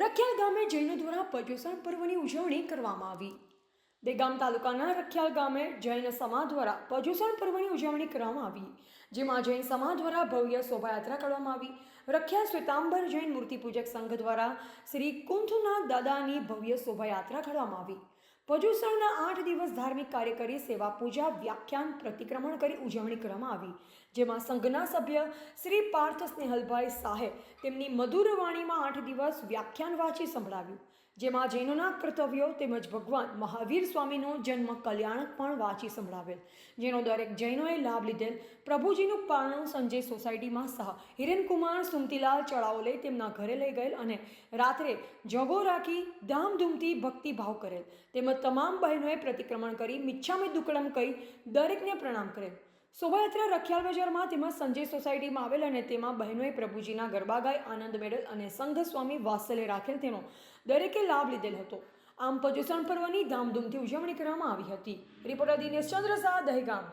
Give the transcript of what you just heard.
રખિયાલ ગામે જૈનો દ્વારા પર્યુષણ પર્વની ઉજવણી કરવામાં આવી. દેગામ તાલુકાના રખિયાલ ગામે જૈન સમાજ દ્વારા પર્યુષણ પર્વની ઉજવણી કરવામાં આવી. જેમાં જૈન સમાજ દ્વારા ભવ્ય શોભાયાત્રા કરવામાં આવી. રખિયાલ શ્વેતાંબર જૈન મૂર્તિપૂજક સંઘ દ્વારા શ્રી કુંથનાથ દાદાની ભવ્ય શોભાયાત્રા કાઢવામાં આવી. પર્યુષણના આઠ દિવસ ધાર્મિક કાર્ય કરી સેવા પૂજા વ્યાખ્યાન પ્રતિક્રમણ કરી ઉજવણી કરવામાં આવી. જેમાં સંઘના સભ્ય શ્રી પાર્થ સ્નેહલભાઈ શાહે તેમની મધુર વાણીમાં આઠ દિવસ વ્યાખ્યાન વાંચી સંભળાવ્યું. જેમાં જૈનોના કર્તવ્યો તેમજ ભગવાન મહાવીર સ્વામીનો જન્મ કલ્યાણક પણ વાંચી સંભળાવેલ. જેનો દરેક જૈનોએ લાભ લીધેલ. પ્રભુજીનું પારણું સંજય સોસાયટીમાં સહ. હિરેનકુમાર સુમતીલાલ ચડાવલે તેમના ઘરે લઈ ગયેલ અને રાત્રે જગો રાખી ધામધૂમથી ભક્તિભાવ કરેલ. તેમજ તમામ બહેનોએ પ્રતિક્રમણ કરી મિચ્છામે દુકડમ કહી દરેકને પ્રણામ કરેલ. શોભાયાત્રા રખિયાલ બજારમાં તેમજ સંજય સોસાયટીમાં આવેલ અને તેમાં બહેનોએ પ્રભુજીના ગરબા ગાય આનંદ મેળવેલ અને સંઘ સ્વામી વાત્સલ્ય રાખેલ તેનો દરેકે લાભ લીધેલ હતો. આમ પર્યુષણ પર્વની ધામધૂમથી ઉજવણી કરવામાં આવી હતી. રિપોર્ટર દિનેશ ચંદ્ર શાહ દહેગામ.